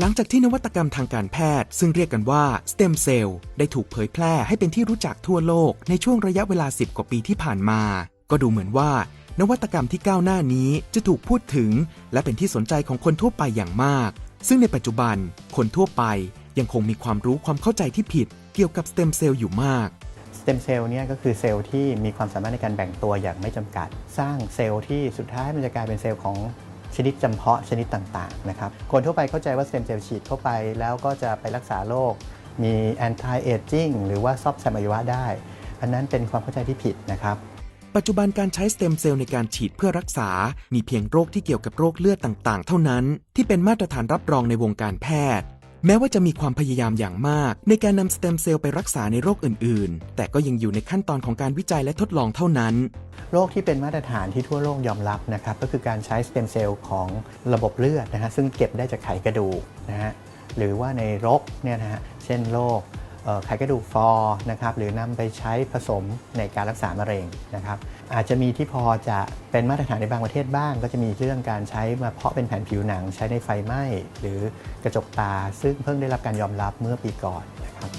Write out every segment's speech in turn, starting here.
หลังจากที่นวัตกรรมทางการแพทย์ ซึ่งเรียกกันว่าสเต็มเซลล์ได้ถูกเผยแพร่ให้เป็นที่รู้จักทั่วโลกในช่วงระยะเวลา 10 กว่าปีที่ผ่านมา ก็ดูเหมือนว่า นวัตกรรมที่ก้าวหน้านี้จะถูกพูดถึง และเป็นที่สนใจของคนทั่วไปอย่างมาก ซึ่งในปัจจุบัน คนทั่วไปยังคงมีความรู้ความเข้าใจที่ผิด เกี่ยวกับสเต็มเซลล์อยู่มากสเต็มเซลล์เนี่ยก็คือเซลล์ที่มีความสามารถในการแบ่งตัวอย่างไม่จำกัด สร้างเซลล์ที่สุดท้ายมันจะกลายเป็นเซลล์ของ ชนิดจำเพาะชนิดต่างๆนะครับคนทั่วไปเข้าใจว่าสเต็มเซลล์ฉีดเข้าไปแล้วก็จะไปรักษาโรคมี anti aging หรือว่าซอบแซมอวัยวะได้ อันนั้นเป็นความเข้าใจที่ผิดนะครับ ปัจจุบันการใช้สเต็มเซลล์ในการฉีดเพื่อรักษา มีเพียงโรคที่เกี่ยวกับโรคเลือดต่างๆ เท่านั้น ที่เป็นมาตรฐานรับรองในวงการแพทย์ แม้ว่าจะมีความพยายามอย่างมาก ในการนำสเต็มเซลล์ไปรักษาในโรคอื่น ๆ แต่ก็ยังอยู่ในขั้นตอนของการวิจัยและทดลองเท่านั้น โรคที่เป็นมาตรฐานที่ทั่วโลกยอมรับนะครับก็คือการใช้สเต็มเซลล์ของระบบเลือดนะฮะซึ่งเก็บได้จากไขกระดูกนะฮะหรือว่าในรกเนี่ยนะฮะเช่นโรค ไขกระดูกฟอนะครับหรือนำไปใช้ผสมในการรักษามะเร็งนะครับอาจจะมีที่พอจะเป็นมาตรฐานในบางประเทศบ้าง ก็จะมีเรื่องการใช้มาเพาะเป็นแผ่นผิวหนัง ใช้ในไฟไหม้หรือกระจกตา ซึ่งเพิ่งได้รับการยอมรับเมื่อปีก่อนนะครับ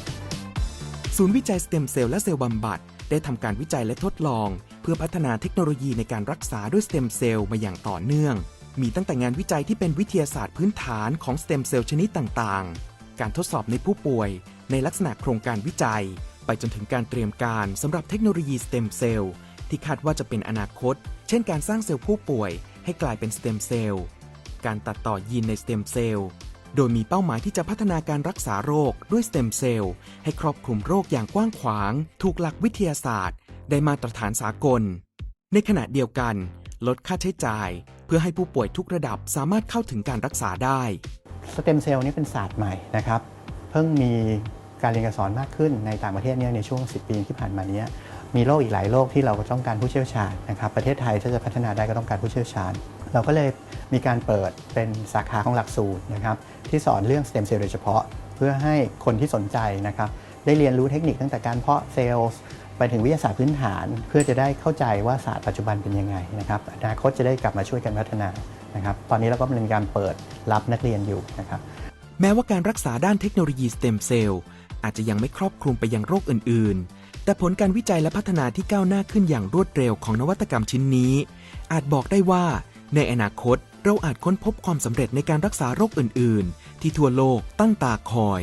ศูนย์วิจัยสเต็มเซลล์และเซลล์บำบัดได้ทำการวิจัยและทดลอง เพื่อพัฒนาเทคโนโลยีในการรักษาด้วยสเต็มเซลล์มาอย่างต่อเนื่อง มีตั้งแต่งานวิจัยที่เป็นวิทยาศาสตร์พื้นฐานของสเต็มเซลล์ชนิดต่างๆ การทดสอบในผู้ป่วย ในลักษณะโครงการวิจัย ไปจนถึงการเตรียมการสำหรับเทคโนโลยีสเต็มเซลล์ที่คาดว่าจะเป็นอนาคต เช่นการสร้างเซลล์ผู้ป่วย ให้กลายเป็นสเต็มเซลล์การตัดต่อยีนในสเต็มเซลล์โดยมีเป้าหมายที่จะพัฒนาการรักษาโรคด้วยสเต็มเซลล์ให้ครอบคลุมโรคอย่างกว้างขวาง ถูกหลักวิทยาศาสตร์ ได้มาตรฐานสากล ในขณะเดียวกัน ลดค่าใช้จ่าย เพื่อให้ผู้ป่วยทุกระดับสามารถเข้าถึงการรักษาได้ สเต็มเซลล์นี่เป็นศาสตร์ใหม่นะครับ เพิ่งมีการเรียนการสอนมากขึ้นในต่างประเทศเนี่ยในช่วง 10 ปีที่ผ่านมานี้มีโรคอีกหลายโรคที่เราก็ต้องการผู้เชี่ยวชาญนะครับ ประเทศไทยถ้าจะพัฒนาได้ก็ต้องการผู้เชี่ยวชาญ เราก็เลยมีการเปิดเป็นสาขาของหลักสูตรนะครับที่สอนเรื่องสเต็มเซลล์โดยเฉพาะ เพื่อให้คนที่สนใจนะครับได้เรียนรู้เทคนิคตั้งแต่การเพาะเซลล์ไปถึงวิทยาศาสตร์พื้นฐาน เพื่อจะได้เข้าใจว่าศาสตร์ปัจจุบันเป็นยังไงนะครับอนาคตจะได้กลับมาช่วยกันพัฒนา นะครับตอนนี้เราก็เป็นการเปิดรับนักเรียนอยู่นะครับแม้ว่าการรักษาด้านเทคโนโลยีสเต็มเซลล์อาจจะยังไม่ครอบคลุมไปยังโรคอื่น ๆ แต่ผลการวิจัยและพัฒนาที่ก้าวหน้าขึ้นอย่างรวดเร็วของนวัตกรรมชิ้นนี้ อาจบอกได้ว่า ในอนาคตเราอาจค้นพบความสำเร็จในการรักษาโรคอื่น ๆ ที่ทั่วโลกตั้งตาคอย